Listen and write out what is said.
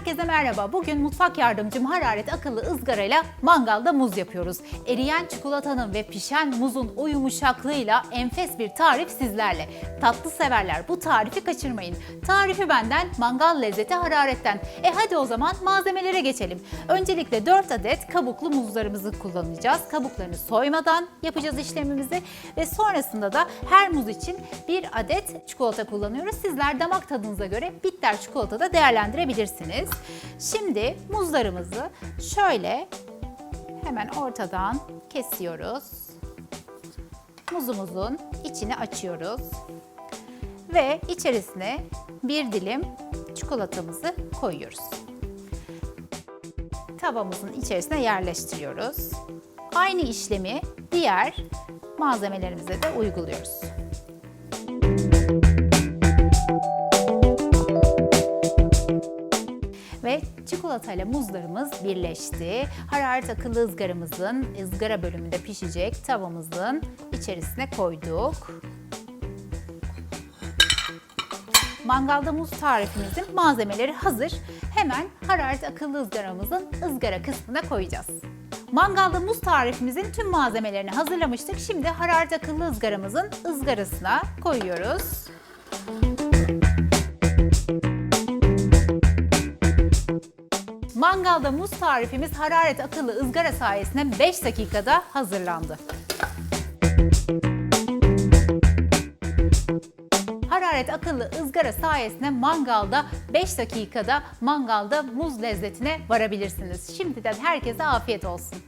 Herkese merhaba. Bugün mutfak yardımcım hararet akıllı ızgarayla mangalda muz yapıyoruz. Eriyen çikolatanın ve pişen muzun o yumuşaklığıyla enfes bir tarif sizlerle. Tatlı severler bu tarifi kaçırmayın. Tarifi benden, mangal lezzeti hararetten. E hadi o zaman malzemelere geçelim. Öncelikle 4 adet kabuklu muzlarımızı kullanacağız. Kabuklarını soymadan yapacağız işlemimizi ve sonrasında da her muz için bir adet çikolata kullanıyoruz. Sizler damak tadınıza göre bitter çikolata da değerlendirebilirsiniz. Şimdi muzlarımızı şöyle hemen ortadan kesiyoruz. Muzumuzun içini açıyoruz ve içerisine bir dilim çikolatamızı koyuyoruz. Tavamızın içerisine yerleştiriyoruz. Aynı işlemi diğer malzemelerimize de uyguluyoruz. Ve çikolatayla muzlarımız birleşti. Hararet akıllı ızgaramızın ızgara bölümünde pişecek tavamızın içerisine koyduk. Mangalda muz tarifimizin malzemeleri hazır. Hemen hararet akıllı ızgaramızın ızgara kısmına koyacağız. Mangalda muz tarifimizin tüm malzemelerini hazırlamıştık. Şimdi hararet akıllı ızgaramızın ızgarasına koyuyoruz. Mangalda muz tarifimiz hararet akıllı ızgara sayesinde 5 dakikada hazırlandı. Hararet akıllı ızgara sayesinde mangalda 5 dakikada mangalda muz lezzetine varabilirsiniz. Şimdiden herkese afiyet olsun.